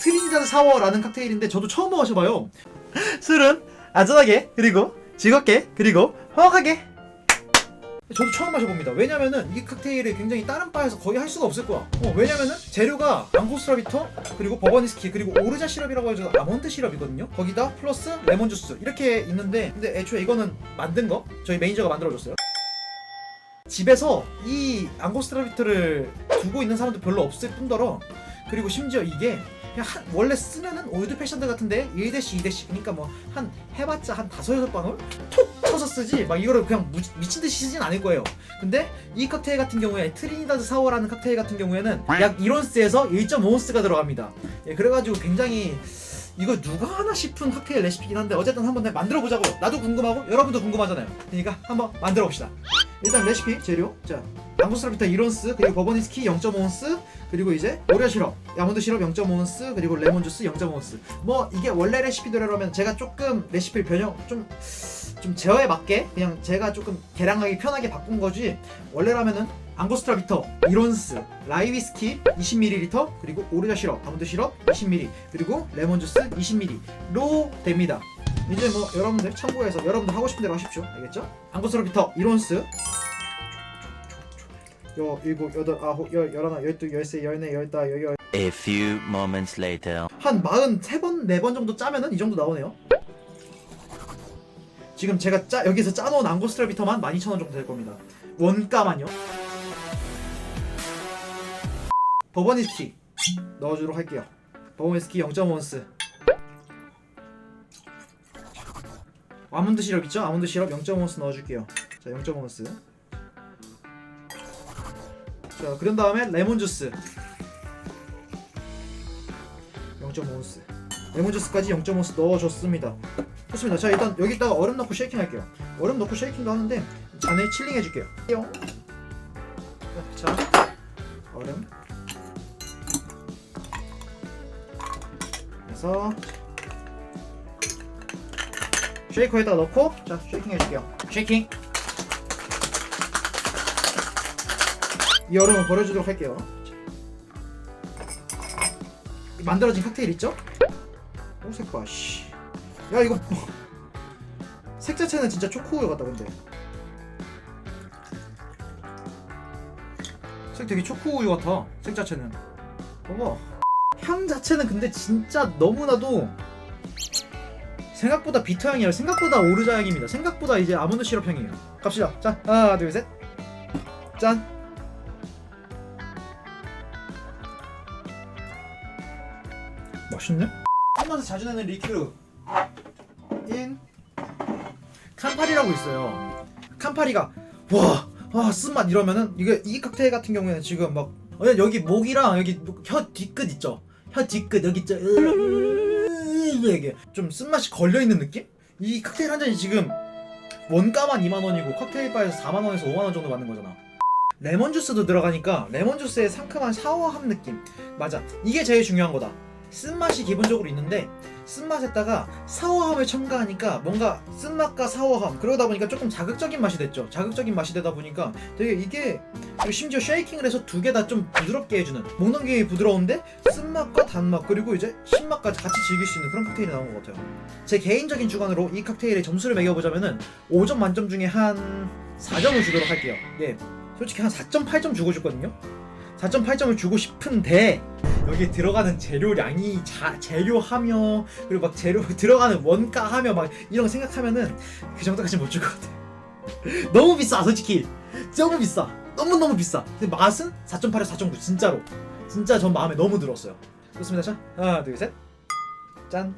트리니다드 사워라는 칵테일인데 저도 처음 마셔봐요. 술은 안전하게 그리고 즐겁게 그리고 화목하게. 저도 처음 마셔봅니다. 왜냐면은 이 칵테일을 굉장히 다른 바에서 거의 할 수가 없을 거야. 어, 왜냐면은 재료가 앙고스라비터 그리고 버버니스키 그리고 오르자 시럽이라고 해서 아몬드 시럽이거든요. 거기다 플러스 레몬 주스 이렇게 있는데 근데 애초에 이거는 만든 거 저희 매니저가 만들어줬어요. 집에서 이 앙고스트라비트를 두고 있는 사람도 별로 없을 뿐더러 그리고 심지어 이게 그냥 한, 원래 쓰면은 올드 패션들 같은데 1대씩 2대씩 그러니까 뭐 한 해봤자 한 다섯 여섯 방울 톡 쳐서 쓰지. 막 이거를 그냥 무, 미친 듯이 쓰진 않을 거예요. 근데 이 칵테일 같은 경우에 트리니다드 사워라는 칵테일 같은 경우에는 약 1온스에서 1.5온스가 들어갑니다. 예, 그래가지고 굉장히 이거 누가 하나 싶은 칵테일 레시피긴 한데 어쨌든 한번 만들어 보자고요. 나도 궁금하고 여러분도 궁금하잖아요. 그러니까 한번 만들어 봅시다. 일단 레시피 재료. 자 앙고스라비타 1온스 그리고 버버니스키 0.5온스 그리고 이제 오레오 시럽 아몬드 시럽 0.5온스 그리고 레몬 주스 0.5온스. 뭐 이게 원래 레시피대로라면 제가 조금 레시피를 변형 좀좀 제어에 맞게 그냥 제가 조금 계량하기 편하게 바꾼 거지 원래라면은 앙고스트라 비터 1온스 라이 위스키 20ml 그리고 오레오 시럽 아몬드 시럽 20ml 그리고 레몬 주스 20ml로 됩니다. 이제 뭐 여러분들 참고해서 여러분들 하고 싶은 대로 하십시오. 알겠죠? 앙고스트라 비터 1온스 여 일곱 여덟 아홉 열 열하나 열두 열세 열네 열다 열여 A few moments later. 한 마흔 세 번 네 번 정도 짜면은 이 정도 나오네요. 지금 제가 짜 여기서 짜놓은 앙고스트라 비터만 12,000원 정도 될 겁니다. 원가만요. 버버니스키 넣어주도록 할게요. 버버니스키 0.5온스. 아몬드 시럽 있죠? 아몬드 시럽 0.5온스 넣어줄게요. 자, 0.5온스. 자, 그런 다음에 레몬 주스 0.5온스. 레몬 주스까지 0.5온스 넣어줬습니다. 좋습니다. 자, 일단 여기다가 얼음 넣고 쉐이킹 할게요. 얼음 넣고 쉐이킹도 하는데 잔에 칠링 해줄게요. 뿅. 자, 얼음. 그래서 쉐이커에다 넣고 자 쉐이킹 해줄게요. 쉐이킹. 이 얼음을 버려주도록 할게요. 이 만들어진 칵테일 있죠? 오 색봐 씨. 야 이거 뭐- 색 자체는 진짜 초코우유 같다 근데. 색 되게 초코우유 같아. 색 자체는. 봐봐. 향 자체는 근데 진짜 너무나도 생각보다 비터 향이 아니라 생각보다 오르자 향입니다. 생각보다 이제 아몬드 시럽 향이에요. 갑시다. 자 하나 둘 셋. 짠. 맛있네? 한번서 자주 내는 리큐르 인. 칸파리라고 있어요. 칸파리가 와, 와 쓴맛 이러면은 이게 이 칵테일 같은 경우에는 지금 막 어, 여기 목이랑 여기 혀 뒤끝 있죠? 혀 뒤끝 여기 있죠? 이게 좀 쓴맛이 걸려있는 느낌? 이 칵테일 한 잔이 지금 원가만 2만원이고 칵테일 바에서 4만원에서 5만원 정도 받는 거잖아. 레몬 주스도 들어가니까 레몬 주스의 상큼한 샤워함 느낌. 맞아. 이게 제일 중요한 거다 쓴맛이 기본적으로 있는데 쓴맛에다가 사워함을 첨가하니까 뭔가 쓴맛과 사워함 그러다 보니까 조금 자극적인 맛이 됐죠. 자극적인 맛이 되다 보니까 되게 이게 심지어 쉐이킹을 해서 두 개 다 좀 부드럽게 해주는 목 넘김이 부드러운데 쓴맛과 단맛 그리고 이제 신맛까지 같이 즐길 수 있는 그런 칵테일이 나온 것 같아요. 제 개인적인 주관으로 이 칵테일의 점수를 매겨보자면은 5점 만점 중에 한 4점을 주도록 할게요. 예 솔직히 한 4.8점 주고 싶거든요 4.8점을 주고 싶은데 여기에 들어가는 재료량이 자, 재료하며 그리고 막 재료 들어가는 원가하며 막 이런 거 생각하면은 그 정도까지 못 줄 것 같아. 너무 비싸 솔직히 너무 비싸 너무 너무 비싸. 근데 맛은 4.8에서 4.9 진짜로 진짜 전 마음에 너무 들었어요. 좋습니다. 자 하나 둘 셋. 짠.